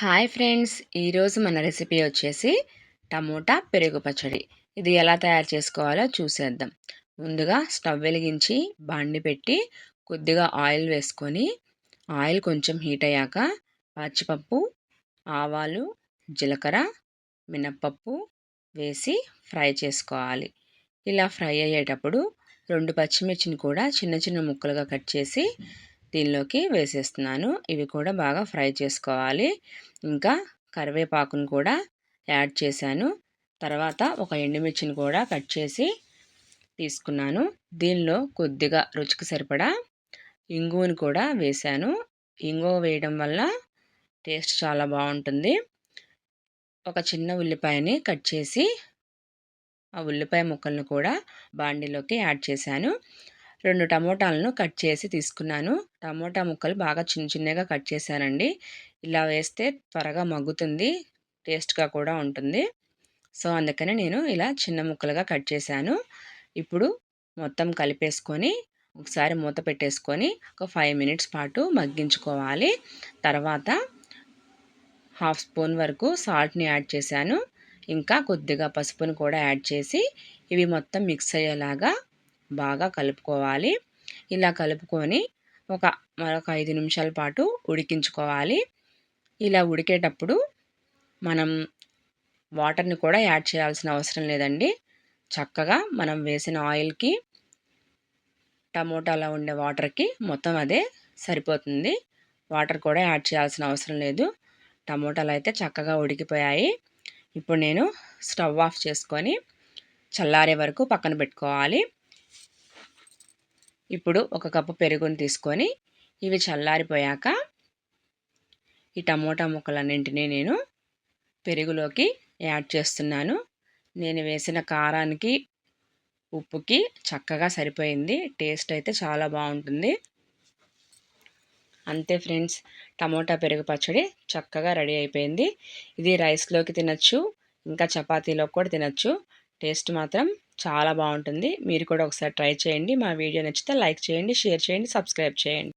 Hi friends ఈరోజు మన recipe వచ్చేసి టమోటా పెరుగు పచ్చడి. ఇది ఎలా తయారు చేసుకోవాలో చూసేద్దాం. ముందుగా స్టవ్ వెలిగించి బాండి పెట్టి కొద్దిగా ఆయిల్ వేసుకొని ఆయిల్ కొంచెం హీట్ అయ్యాక పచ్చిపప్పు ఆవాలు జీలకర్ర మినప్పప్పు వేసి ఫ్రై చేసుకోవాలి. ఇలా ఫ్రై అయ్యేటప్పుడు రెండు పచ్చిమిర్చిని కూడా చిన్న చిన్న ముక్కలుగా కట్ చేసి దీనిలోకి వేసేస్తున్నాను. ఇవి కూడా బాగా ఫ్రై చేసుకోవాలి. ఇంకా కరివేపాకును కూడా యాడ్ చేశాను. తర్వాత ఒక ఎండుమిర్చిని కూడా కట్ చేసి తీసుకున్నాను. దీనిలో కొద్దిగా రుచికి సరిపడా ఇంగువను కూడా వేశాను. ఇంగువ వేయడం వల్ల టేస్ట్ చాలా బాగుంటుంది. ఒక చిన్న ఉల్లిపాయని కట్ చేసి ఆ ఉల్లిపాయ ముక్కలను కూడా బాండీలోకి యాడ్ చేశాను. రెండు టమోటాలను కట్ చేసి తీసుకున్నాను. టమోటా ముక్కలు బాగా చిన్న చిన్నగా కట్ చేశానండి. ఇలా వేస్తే త్వరగా మగ్గుతుంది టేస్ట్గా కూడా ఉంటుంది. సో అందుకని నేను ఇలా చిన్న ముక్కలుగా కట్ చేశాను. ఇప్పుడు మొత్తం కలిపేసుకొని ఒకసారి మూత పెట్టేసుకొని ఒక ఫైవ్ మినిట్స్ పాటు మగ్గించుకోవాలి. తర్వాత హాఫ్ స్పూన్ వరకు సాల్ట్ని యాడ్ చేశాను. ఇంకా కొద్దిగా పసుపును కూడా యాడ్ చేసి ఇవి మొత్తం మిక్స్ అయ్యేలాగా బాగా కలుపుకోవాలి. ఇలా కలుపుకొని ఒక మరొక ఐదు నిమిషాల పాటు ఉడికించుకోవాలి. ఇలా ఉడికేటప్పుడు మనం వాటర్ని కూడా యాడ్ చేయాల్సిన అవసరం లేదండి. చక్కగా మనం వేసిన ఆయిల్కి టమోటాలో ఉండే వాటర్కి మొత్తం అదే సరిపోతుంది. వాటర్ కూడా యాడ్ చేయాల్సిన అవసరం లేదు. టమోటాలు అయితే చక్కగా ఉడికిపోయాయి. ఇప్పుడు నేను స్టవ్ ఆఫ్ చేసుకొని చల్లారే వరకు పక్కన పెట్టుకోవాలి. ఇప్పుడు ఒక కప్పు పెరుగుని తీసుకొని ఇవి చల్లారిపోయాక ఈ టమోటా ముక్కలన్నింటినీ నేను పెరుగులోకి యాడ్ చేస్తున్నాను. నేను వేసిన కారానికి ఉప్పుకి చక్కగా సరిపోయింది. టేస్ట్ అయితే చాలా బాగుంటుంది. అంతే ఫ్రెండ్స్ టమోటా పెరుగు పచ్చడి చక్కగా రెడీ అయిపోయింది. ఇది రైస్లోకి తినచ్చు ఇంకా చపాతీలో కూడా తినచ్చు. టేస్ట్ మాత్రం చాలా బాగుంటుంది. మీరు కూడా ఒకసారి ట్రై చేయండి. మా వీడియో నచ్చితే లైక్ చేయండి షేర్ చేయండి సబ్స్క్రైబ్ చేయండి.